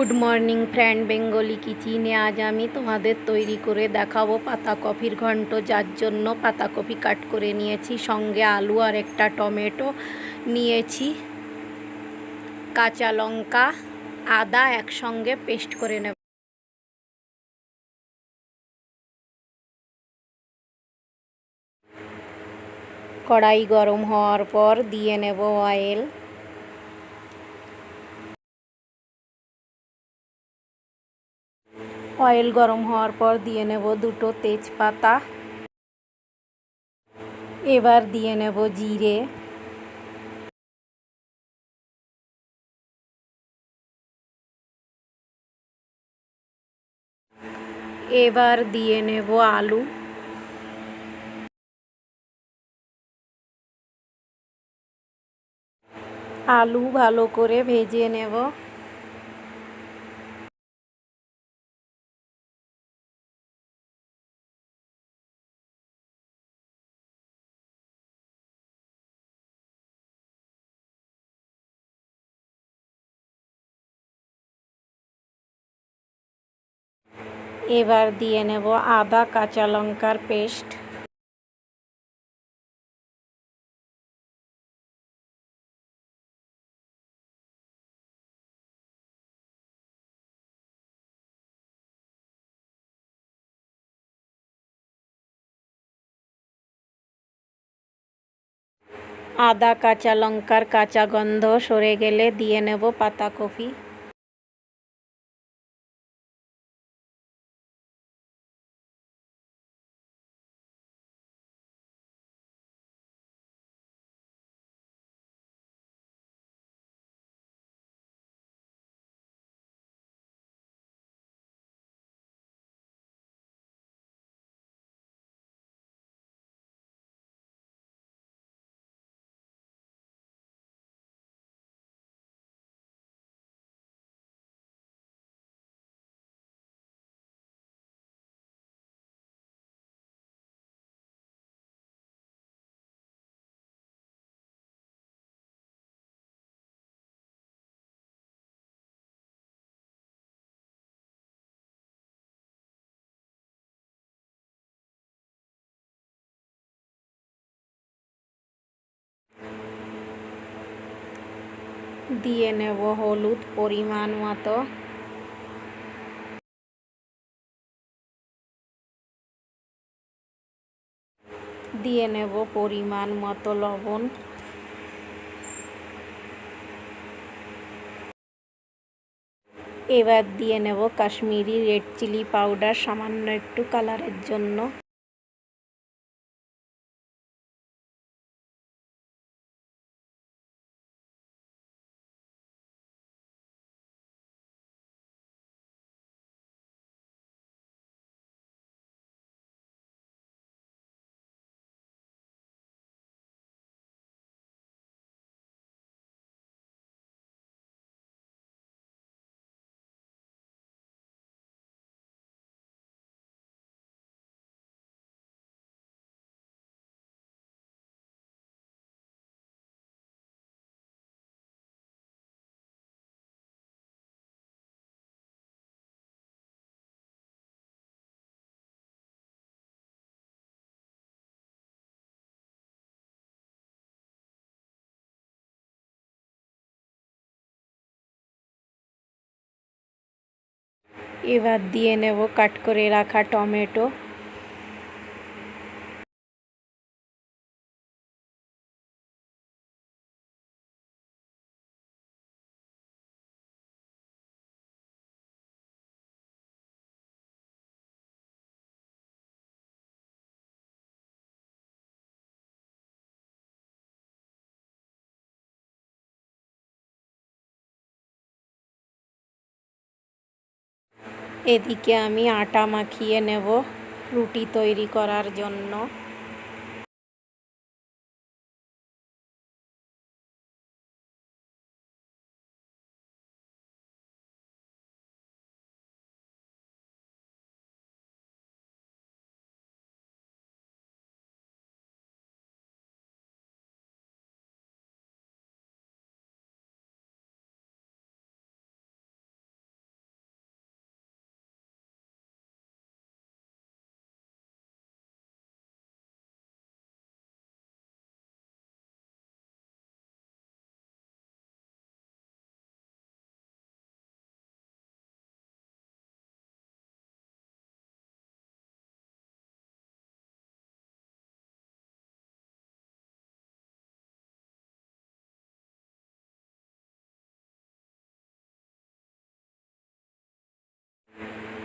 Good morning friend Bengali কিচিনে আজ আমি তোমাদের তৈরি করে দেখাবো পাতা কফির ঘন্ট, যার জন্য পাতা কফি কাট করে নিয়েছি। সঙ্গে আলু আর একটা টমেটো নিয়েছি। কাঁচা লঙ্কা, আদা একসঙ্গে পেস্ট করে নেব। কড়াই গরম হওয়ার পর দিয়ে নেব অয়েল। অয়েল গরম হওয়ার পর দিয়ে নেব দুটো তেজপাতা। এবার দিয়ে নেব জিরে। এবার দিয়ে নেব আলু। আলু ভালো করে ভেজে নেব। এবার দিয়ে নেব আদা কাঁচা লঙ্কার পেস্ট। আদা কাঁচা লঙ্কার কাঁচা গন্ধ সরে গেলে দিয়ে নেব পাতাকপি। দিয়ে নেব হলুদ পরিমাণ মতো। দিয়ে নেব পরিমাণ মতো লবণ। এবার দিয়ে নেব কাশ্মীরি রেড চিলি পাউডার সামান্য একটু কালারের জন্য। এবার দিয়ে নেব কাট করে রাখা টমেটো। এদিকে আমি আটা মাখিয়ে নেব রুটি তৈরি করার জন্য।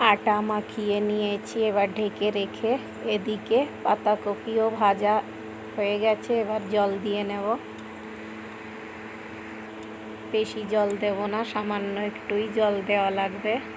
আটা মাখিয়ে নিয়েছি, এবার ঢেকে রেখে এদিকে পাতাকপিও ভাজা হয়ে গেছে, এবার জল দিয়ে নেব। বেশি জল দেব না, সামান্য একটুই জল দেওয়া লাগবে।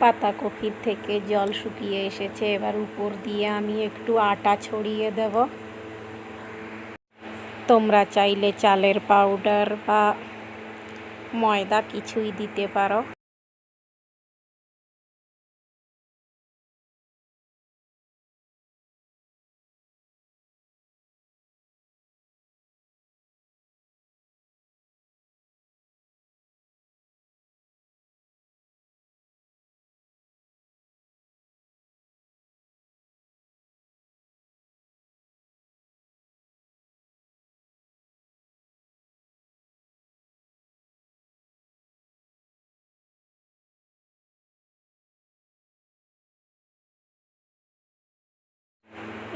পাতাকপির থেকে জল শুকিয়ে এসেছে। এবার উপর দিয়ে আমি একটু আটা ছড়িয়ে দেব। তোমরা চাইলে চালের পাউডার বা ময়দা কিছুই দিতে পারো।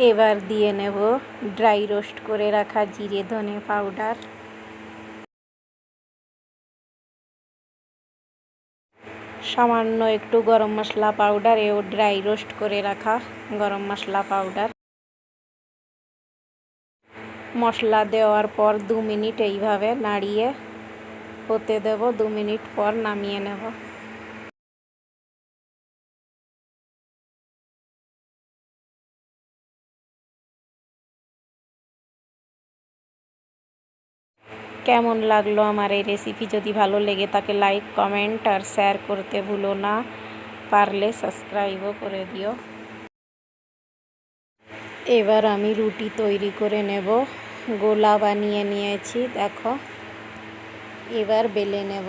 এবার দিয়ে নেব ড্রাই রোস্ট করে রাখা জিরে ধনে পাউডার। সামান্য একটু গরম মশলা পাউডার এও ড্রাই রোস্ট করে রাখা গরম মশলা পাউডার। মশলা দেওয়ার পর দু মিনিট এইভাবে নাড়িয়ে হতে দেব, দু মিনিট পর নামিয়ে নেব। কেমন লাগল আমার এই রেসিপি যদি ভালো লেগে থাকে লাইক কমেন্ট আর শেয়ার করতে ভুলো না। পারলে সাবস্ক্রাইবও করে দিও। এবার আমি রুটি তৈরি করে নেব। গোলা বানিয়ে নিয়েছি, দেখো। এবার বেলে নেব।